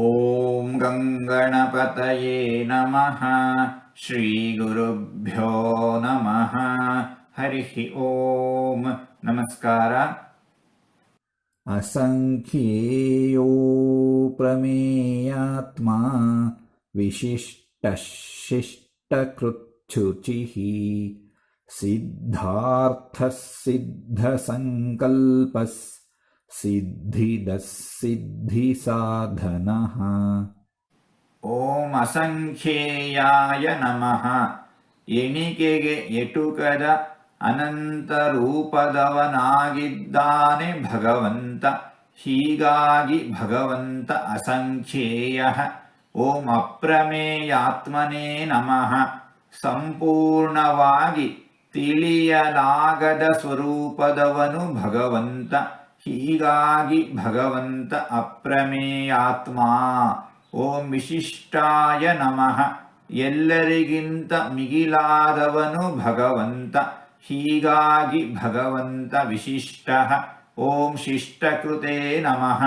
ॐ गङ्गणपतये नमः श्रीगुरुभ्यो नमः। हरिः ॐ नमस्कार। असङ्ख्येयो प्रमेयात्मा विशिष्टशिष्टकृच्छुचिः सिद्धार्थः सिद्धसङ्कल्पस् सिद्धिदः सिद्धिसाधनः ಓಂ ಅಸಂಖ್ಯೇಯಾಯ ನಮಃ ಎಣಿಕೆಗೆ ಎಟುಕದ ಅನಂತ ರೂಪದವನಾಗಿದ್ದಾನೆ ಭಗವಂತ ಹೀಗಾಗಿ ಭಗವಂತ ಅಸಂಖ್ಯೇಯ ಓಂ ಅಪ್ರಮೇಯಾತ್ಮನೇ ನಮಃ ಸಂಪೂರ್ಣವಾಗಿ ತಿಳಿಯಲಾಗದ ಸ್ವರೂಪದವನು ಭಗವಂತ ಹೀಗಾಗಿ ಭಗವಂತ ಅಪ್ರಮೇಯಾತ್ಮ. ಓಂ ವಿಶಿಷ್ಟಾಯ ನಮಃ. ಎಲ್ಲರಿಗಿಂತ ಮಿಗಿಲಾದವನು ಭಗವಂತ. ಹೀಗಾಗಿ ಭಗವಂತ ವಿಶಿಷ್ಟ. ಓಂ ಶಿಷ್ಟಕೃತೇ ನಮಃ.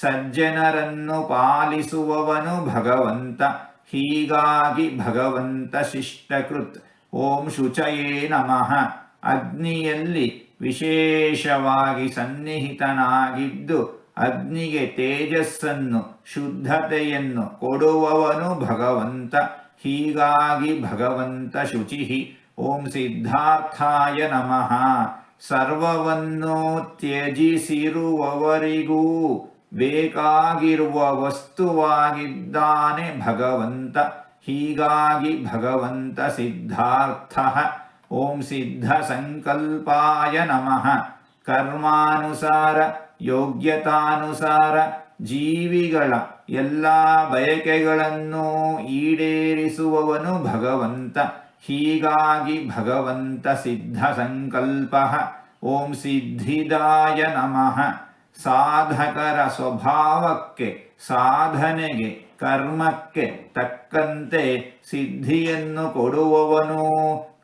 ಸಜ್ಜನರನ್ನು ಪಾಲಿಸುವವನು ಭಗವಂತ. ಹೀಗಾಗಿ ಭಗವಂತ ಶಿಷ್ಟಕೃತ್. ಓಂ ಶುಚಯೇ ನಮಃ. ಅಗ್ನಿಯಲ್ಲಿ ವಿಶೇಷವಾಗಿ ಸನ್ನಿಹಿತನಾಗಿದ್ದು ಅಗ್ನಿಗೆ ತೇಜಸ್ಸನ್ನು, ಶುದ್ಧತೆಯನ್ನು ಕೊಡುವವನು ಭಗವಂತ. ಹೀಗಾಗಿ ಭಗವಂತ ಶುಚಿಹಿ ಓಂ ಸಿದ್ಧಾರ್ಥಾಯ ನಮಃ. ಸರ್ವವನ್ನು ತ್ಯಜಿಸಿರುವವರಿಗೂ ಬೇಕಾಗಿರುವ ವಸ್ತುವಾಗಿದ್ದಾನೆ ಭಗವಂತ. ಹೀಗಾಗಿ ಭಗವಂತ ಸಿದ್ಧಾರ್ಥ. ಓಂ ಸಿದ್ಧ ಸಂಕಲ್ಪಾಯ ನಮಃ ಕರ್ಮಾನುಸಾರ ಯೋಗ್ಯತಾನುಸಾರ ಜೀವಿಗಳ ಎಲ್ಲ ಬಯಕೆಗಳನ್ನು ಈಡೇರಿಸುವವನು ಭಗವಂತ, ಹೀಗಾಗಿ ಭಗವಂತ ಸಿದ್ಧ ಸಂಕಲ್ಪ ಓಂ ಸಿದ್ಧಿದಾಯ ನಮಃ। ಸಾಧಕರ ಸ್ವಭಾವಕ್ಕೆ, ಸಾಧನೆಗೆ, ಕರ್ಮಕ್ಕೆ ತಕ್ಕಂತೆ ಸಿದ್ಧಿಯನ್ನು ಕೊಡುವವನೂ,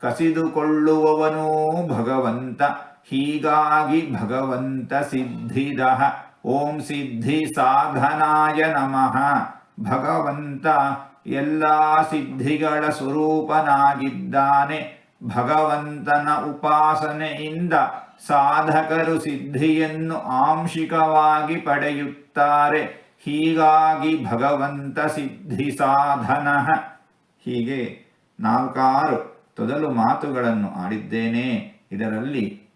ಕಸಿದುಕೊಳ್ಳುವವನೂ ಭಗವಂತ. ಹೀಗಾಗಿ ಭಗವಂತ ಸಿದ್ಧಿದ. ಓಂ ಸಿದ್ಧಿ ಸಾಧನಾಯ ನಮಃ. ಭಗವಂತ ಎಲ್ಲ ಸಿದ್ಧಿಗಳ ಸ್ವರೂಪನಾಗಿದ್ದಾನೆ. ಭಗವಂತನ ಉಪಾಸನೆಯಿಂದ ಸಾಧಕರು ಸಿದ್ಧಿಯನ್ನು ಆಂಶಿಕವಾಗಿ ಪಡೆಯುತ್ತಾರೆ. ಹೀಗಾಗಿ ಭಗವಂತ ಸಿದ್ಧಿ ಸಾಧನ. ಹೀಗೆ ನಾಲ್ಕಾರು ತೊದಲು ಮಾತುಗಳನ್ನು ಆಡಿದ್ದೇನೆ. ಇದರಲ್ಲಿ